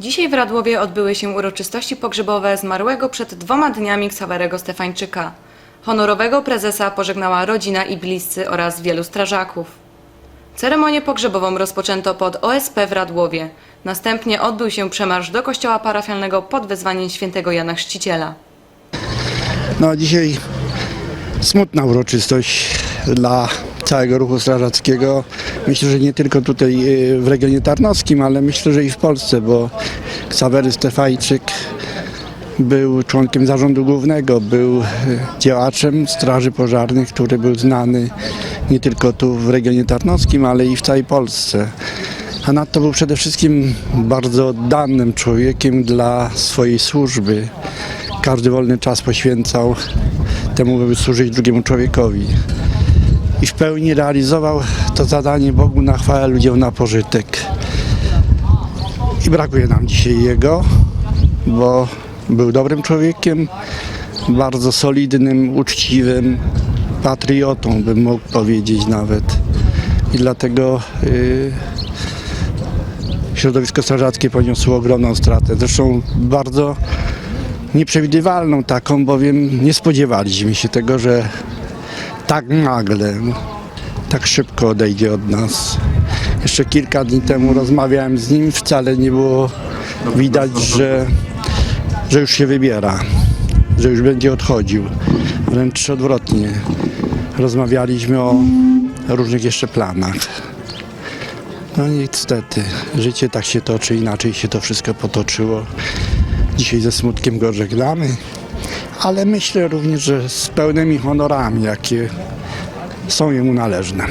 Dzisiaj w Radłowie odbyły się uroczystości pogrzebowe zmarłego przed dwoma dniami Ksawerego Stefańczyka. Honorowego prezesa pożegnała rodzina i bliscy oraz wielu strażaków. Ceremonię pogrzebową rozpoczęto pod OSP w Radłowie. Następnie odbył się przemarsz do kościoła parafialnego pod wezwaniem świętego Jana Chrzciciela. No dzisiaj smutna uroczystość dla całego ruchu strażackiego. Myślę, że nie tylko tutaj y, w regionie tarnowskim, ale myślę, że i w Polsce, bo Ksawery Stefajczyk był członkiem zarządu głównego, był y, działaczem straży pożarnych, który był znany nie tylko tu w regionie tarnowskim, ale i w całej Polsce. A nadto był przede wszystkim bardzo oddanym człowiekiem dla swojej służby. Każdy wolny czas poświęcał temu, by służyć drugiemu człowiekowi. I w pełni realizował to zadanie Bogu na chwałę, ludziom na pożytek. I brakuje nam dzisiaj jego, bo był dobrym człowiekiem, bardzo solidnym, uczciwym, patriotą, bym mógł powiedzieć nawet. I dlatego y, środowisko strażackie poniosło ogromną stratę. Zresztą bardzo nieprzewidywalną taką, bowiem nie spodziewaliśmy się tego, że tak nagle, tak szybko odejdzie od nas. Jeszcze kilka dni temu rozmawiałem z nim, wcale nie było widać, że, że już się wybiera, że już będzie odchodził. Wręcz odwrotnie. Rozmawialiśmy o różnych jeszcze planach. No niestety, życie tak się toczy, inaczej się to wszystko potoczyło. Dzisiaj ze smutkiem go żegnamy, ale myślę również, że z pełnymi honorami, jakie są jemu należne.